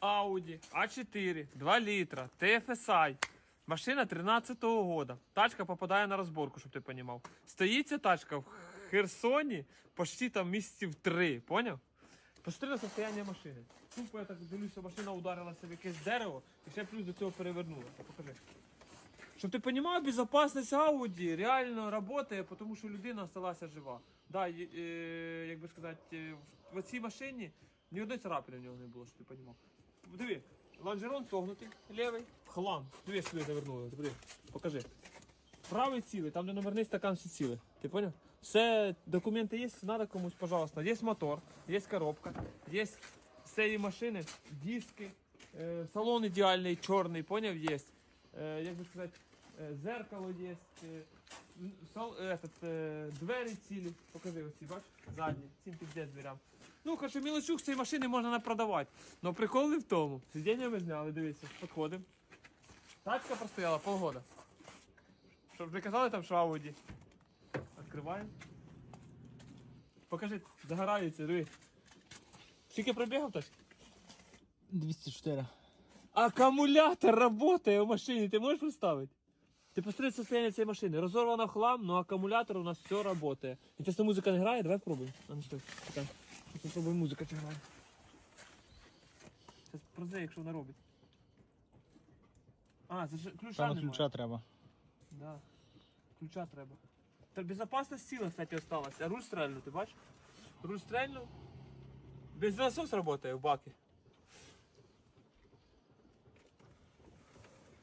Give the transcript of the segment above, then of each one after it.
Audi A4, 2 літра, TFSI. Машина 13-го года. Тачка попадає на розборку, щоб ти розумів. Стоїть ця тачка в Херсоні почти там місяців 3, поняв? Посмотри на состояние машини. Тупо я так дивлюся, машина ударилася в якесь дерево і ще плюс до цього перевернулася. Покажи. Щоб ти розумів, безпечність Audi реально працює, тому що людина залишилася жива. Да, і, е, як би сказати, е, в цій машині ні одної царапини в нього не було, щоб ти розумів. Диви, лонжерон согнутий, лівий, хлам. Диви, сюди завернули. Диви, покажи. Правий цілий, там де номерний стакан всі цілий. Ти поняв? Все, документи є, треба комусь, пожалуйста. Є мотор, є коробка, є цієї машини диски, е, салон ідеальний, чорний, поняв, є. Е, як би сказати, зеркало є, е, м, сал, этот, е, двері цілі. Покажи оці, бач, задні, цим піздець дверям. Ну, короче, мілочух цієї машини можна напродавати. Но прикол не в тому. Сидіння ми зняли, дивіться, підходимо. Тачка простояла полгода. Щоб вже казали там, що Ауді. Відкриваємо. Покажи, загорається, диви. Скільки пробігав тачка? 204. Аккумулятор работає в машині, ти можеш представити? Ти посмотри состояние цієї машини. Розорвана в хлам, но аккумулятор у нас все работає. Інтересно, музика не грає? Давай пробуємо. А ну стой. Так. Попробуємо музика чи грає. Зараз прозе, якщо вона робить. А, це ж ключа Там немає. ключа треба. Да. Ключа треба. Та безопасність ціла, кстати, осталась. А руль стрельнув, ти бачиш? Руль стрельнув. Без насос працює в бакі.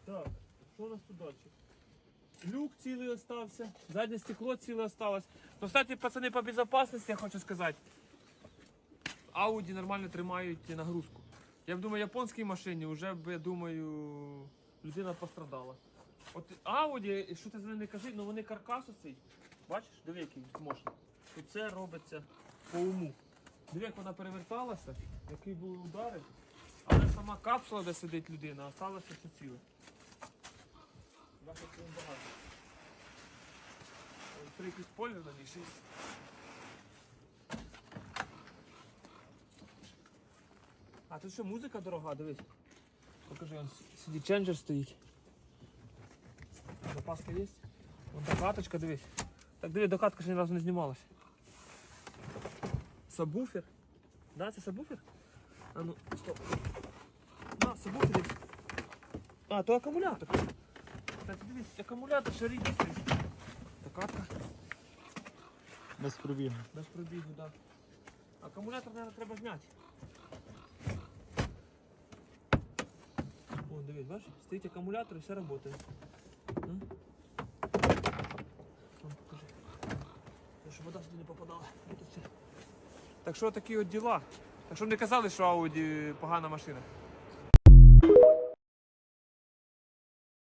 Так, що у нас тут далі? Люк цілий остався, заднє стекло ціле осталось. Ну, кстати, пацани, по безопасности я хочу сказати. Audi нормально тримають нагрузку. Я б думаю, японській машині вже б, я думаю, людина пострадала. От Audi, що ти за не кажи, ну вони каркас оцей. Бачиш, диви, який мощний. І це робиться по уму. Диви, як вона переверталася, які були удари. Але сама капсула, де сидить людина, осталася все ціле. Як багато. Прикрій спойлер на ній є. А тут що музика дорога, дивись. Покажи, он CD ченджер стоїть. Запаска є? Вон докаточка, дивись. Так диви, докатка ще ні разу не знімалась. Сабвуфер. Да, це сабвуфер? А ну, стоп. Да, сабвуфер. А, то акумулятор. Кстати, дивись, акумулятор ще рідний стоїть. Без пробігу. Без пробігу, так. Да. Акумулятор, мабуть, треба зняти. О, дивись, бачиш, стоїть акумулятор і все працює. Та, Щоб вода сюди не попадала. Так що такі от діла. Так що не казали, що Audi погана машина.